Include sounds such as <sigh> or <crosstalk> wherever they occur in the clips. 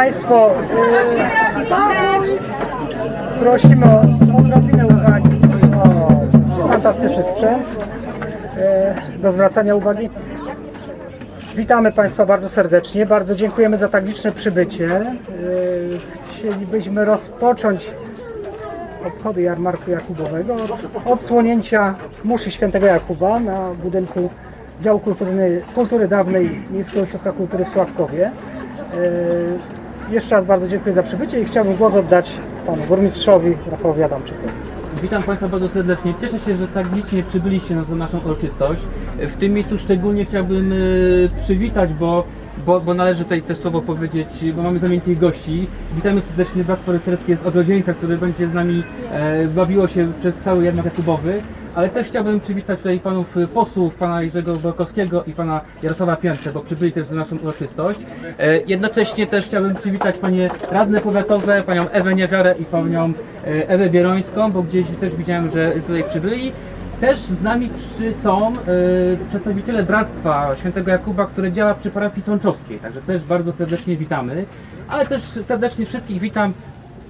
Państwo, prosimy o odrobinę uwagi. Fantastyczny sprzęt y, do zwracania uwagi. Witamy Państwa bardzo serdecznie. Bardzo dziękujemy za tak liczne przybycie. Y, Chcielibyśmy rozpocząć obchody jarmarku Jakubowego od odsłonięcia mszy świętego Jakuba na budynku działu kultury, kultury dawnej Miejskiego Ośrodka Kultury w Sławkowie. Jeszcze raz bardzo dziękuję za przybycie i chciałbym głos oddać panu burmistrzowi Rafałowi Adamczykowi. Witam Państwa bardzo serdecznie. Cieszę się, że tak licznie przybyliście na tę naszą uroczystość. W tym miejscu szczególnie chciałbym e, przywitać, bo, bo, bo należy tutaj też słowo powiedzieć, bo mamy zamienitych gości. Witamy serdecznie Bractwo Rycerskie z Ogrodzieńca, które będzie z nami e, bawiło się przez cały jarmark Jakubowy. Ale też chciałbym przywitać tutaj panów posłów, pana Jerzego Borkowskiego i pana Jarosława Piętę, bo przybyli też na naszą uroczystość. E, jednocześnie też chciałbym przywitać panie radne powiatowe, panią Ewę Niewiarę i panią e, Ewę Bierońską, bo gdzieś też widziałem, że tutaj przybyli. Też z nami przy, są e, przedstawiciele Bractwa Świętego Jakuba, które działa przy parafii Sączowskiej, także też bardzo serdecznie witamy. Ale też serdecznie wszystkich witam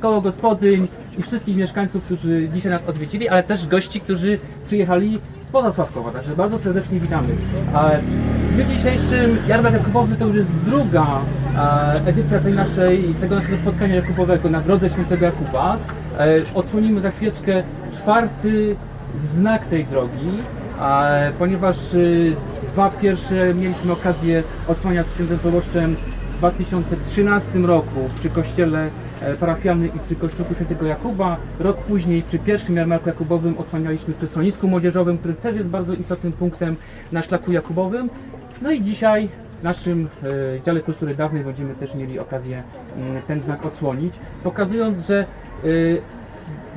koło gospodyń i wszystkich mieszkańców, którzy dzisiaj nas odwiedzili, ale też gości, którzy przyjechali spoza Sławkowa, także bardzo serdecznie witamy. W dniu dzisiejszym Jarmark Jakubowy to już jest druga e, edycja tej naszej, tego naszego spotkania Jakubowego na drodze Świętego Jakuba. E, Odsłonimy za chwileczkę czwarty znak tej drogi, e, ponieważ e, dwa pierwsze mieliśmy okazję odsłaniać księdzem proboszczem w 2013 roku przy kościele e, parafialnym i przy kościółku świętego Jakuba. Rok później przy pierwszym jarmarku jakubowym odsłanialiśmy przy schronisku młodzieżowym, który też jest bardzo istotnym punktem na szlaku jakubowym. No i dzisiaj w naszym e, dziale kultury dawnej będziemy też mieli okazję mm, ten znak odsłonić, pokazując, że e,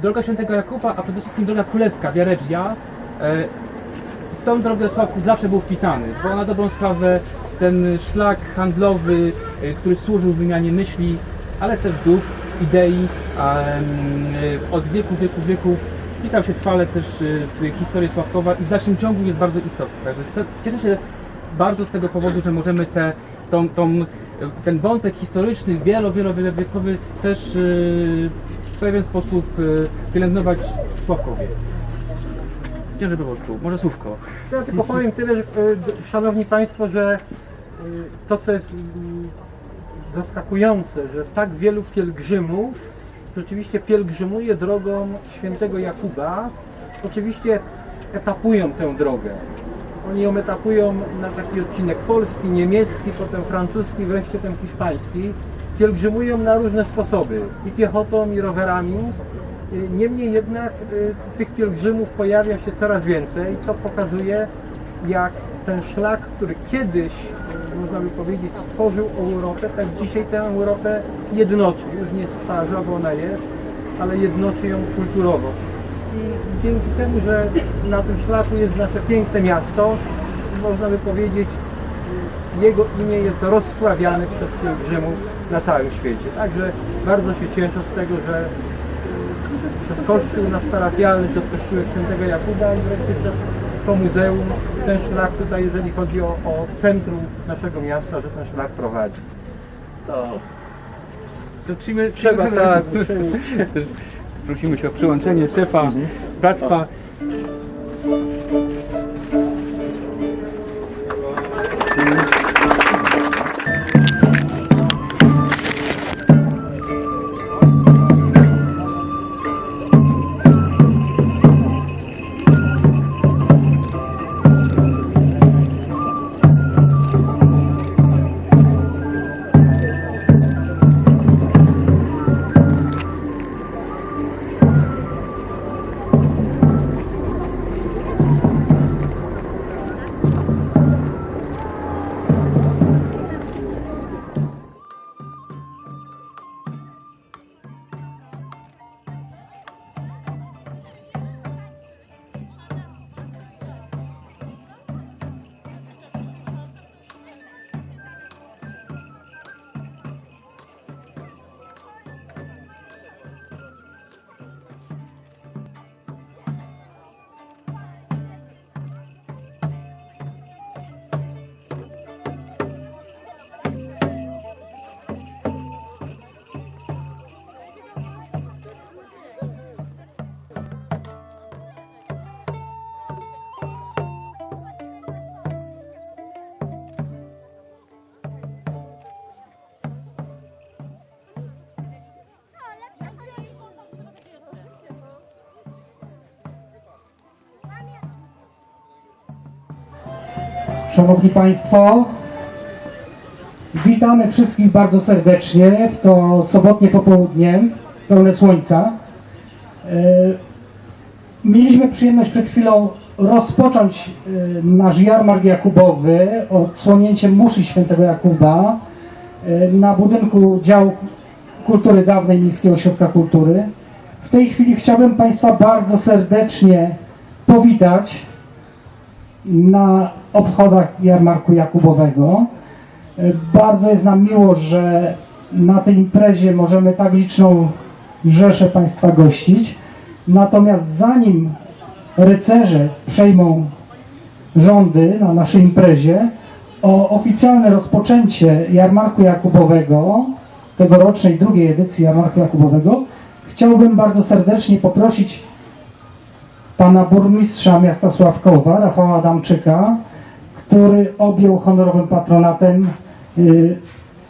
droga świętego Jakuba, a przede wszystkim droga królewska, Wiaregia, e, w tą drogę Sławków zawsze był wpisany, bo na dobrą sprawę ten szlak handlowy, e, który służył wymianie myśli, ale też duch, idei, e, od wieku, wieku, wieków wpisał się trwale też w historię Sławkowa i w dalszym ciągu jest bardzo istotny. Także cieszę się bardzo z tego powodu, że możemy te, tą, tą, ten wątek historyczny, wielo, wielo, wielowiekowy też w pewien sposób e, pielęgnować Sławkowie. Księże Proboszczu, może słówko. Ja tylko powiem tyle, że, d- Szanowni Państwo, że e, to co jest mm, zaskakujące, że tak wielu pielgrzymów rzeczywiście pielgrzymuje drogą świętego Jakuba. Oczywiście etapują tę drogę. Oni ją etapują na taki odcinek polski, niemiecki, potem francuski, wreszcie ten hiszpański. Pielgrzymują na różne sposoby, i piechotą, i rowerami. Y, Niemniej jednak y, tych pielgrzymów pojawia się coraz więcej. To pokazuje, jak ten szlak, który kiedyś, można by powiedzieć, stworzył Europę, tak dzisiaj tę Europę jednoczy. Już nie stwarza, bo ona jest, ale jednoczy ją kulturowo. I dzięki temu, że na tym szlaku jest nasze piękne miasto, można by powiedzieć, jego imię jest rozsławiane przez pielgrzymów na całym świecie. Także bardzo się cieszę z tego, że y, przez kościół nasz parafialny, przez kościółek świętego Jakuba i wreszcie przez to muzeum, ten szlak tutaj, jeżeli chodzi o, o centrum naszego miasta, że ten szlak prowadzi. To To przyjmy, trzeba tak uczynić. <laughs> Prosimy się o przyłączenie szefa bractwa. Szanowni Państwo, witamy wszystkich bardzo serdecznie w to sobotnie popołudnie, pełne słońca. E, Mieliśmy przyjemność przed chwilą rozpocząć e, nasz jarmark Jakubowy odsłonięciem muszy świętego Jakuba e, na budynku działu kultury dawnej Miejskiego Ośrodka Kultury. W tej chwili chciałbym Państwa bardzo serdecznie powitać na obchodach jarmarku Jakubowego. E, Bardzo jest nam miło, że na tej imprezie możemy tak liczną rzeszę Państwa gościć. Natomiast zanim rycerze przejmą rządy na naszej imprezie, o oficjalne rozpoczęcie jarmarku Jakubowego, tegorocznej drugiej edycji jarmarku Jakubowego, chciałbym bardzo serdecznie poprosić pana burmistrza miasta Sławkowa, Rafała Adamczyka, który objął honorowym patronatem y,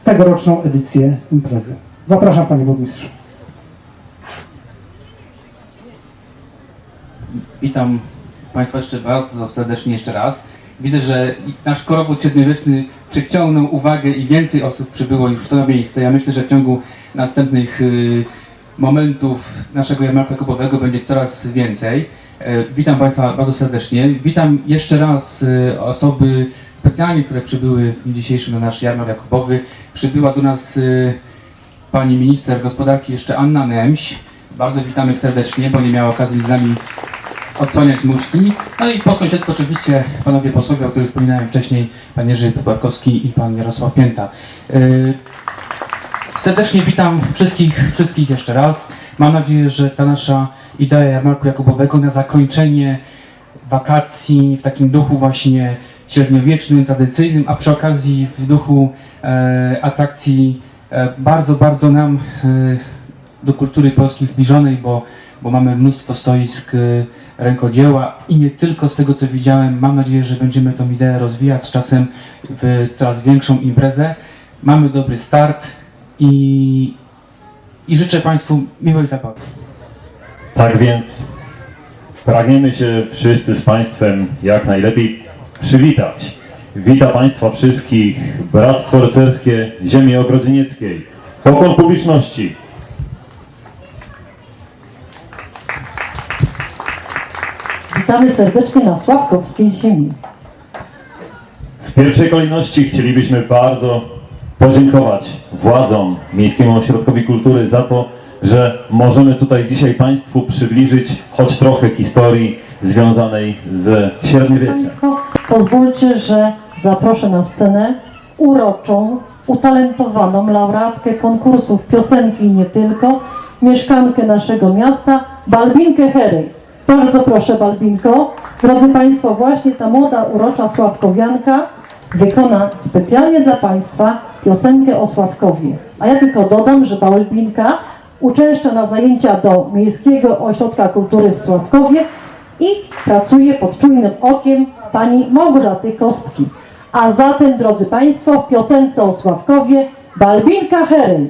tegoroczną edycję imprezy. Zapraszam panie burmistrzu. Witam Państwa jeszcze bardzo serdecznie jeszcze raz. Widzę, że nasz korowód średniowieczny przyciągnął uwagę i więcej osób przybyło już w to miejsce. Ja myślę, że w ciągu następnych y, momentów naszego jarmarku kubowego będzie coraz więcej. E, witam Państwa bardzo serdecznie. Witam jeszcze raz y, osoby specjalnie, które przybyły w dniu dzisiejszym na nasz jarmark jakubowy. Przybyła do nas y, pani minister gospodarki jeszcze Anna Nemś. Bardzo witamy serdecznie, bo nie miała okazji z nami odsłaniać muszki. No i po oczywiście panowie posłowie, o których wspominałem wcześniej, pan Jerzy Poparkowski i pan Jarosław Pięta. Serdecznie witam wszystkich, wszystkich jeszcze raz. Mam nadzieję, że ta nasza idea jarmarku Jakubowego na zakończenie wakacji w takim duchu właśnie średniowiecznym, tradycyjnym, a przy okazji w duchu e, atrakcji e, bardzo, bardzo nam e, do kultury polskiej zbliżonej, bo, bo mamy mnóstwo stoisk e, rękodzieła i nie tylko z tego co widziałem. Mam nadzieję, że będziemy tą ideę rozwijać z czasem w coraz większą imprezę. Mamy dobry start i, i życzę Państwu miłej zabawy. Tak więc pragniemy się wszyscy z Państwem jak najlepiej przywitać. Wita Państwa wszystkich Bractwo Rycerskie Ziemi Ogrodzienieckiej. Pokon publiczności. Witamy serdecznie na Sławkowskiej Ziemi. W pierwszej kolejności chcielibyśmy bardzo podziękować władzom Miejskiemu Ośrodkowi Kultury za to, że możemy tutaj dzisiaj Państwu przybliżyć choć trochę historii związanej z średniowieczem. Państwo, pozwólcie, że zaproszę na scenę uroczą, utalentowaną laureatkę konkursów piosenki i nie tylko, mieszkankę naszego miasta, Balbinkę Herej. Bardzo proszę Balbinko. Drodzy Państwo, właśnie ta młoda, urocza Sławkowianka wykona specjalnie dla Państwa piosenkę o Sławkowie. A ja tylko dodam, że Balbinka uczęszcza na zajęcia do Miejskiego Ośrodka Kultury w Sławkowie i pracuje pod czujnym okiem pani Małgorzaty Kostki. A zatem, drodzy Państwo, w piosence o Sławkowie Balbinka Heryl.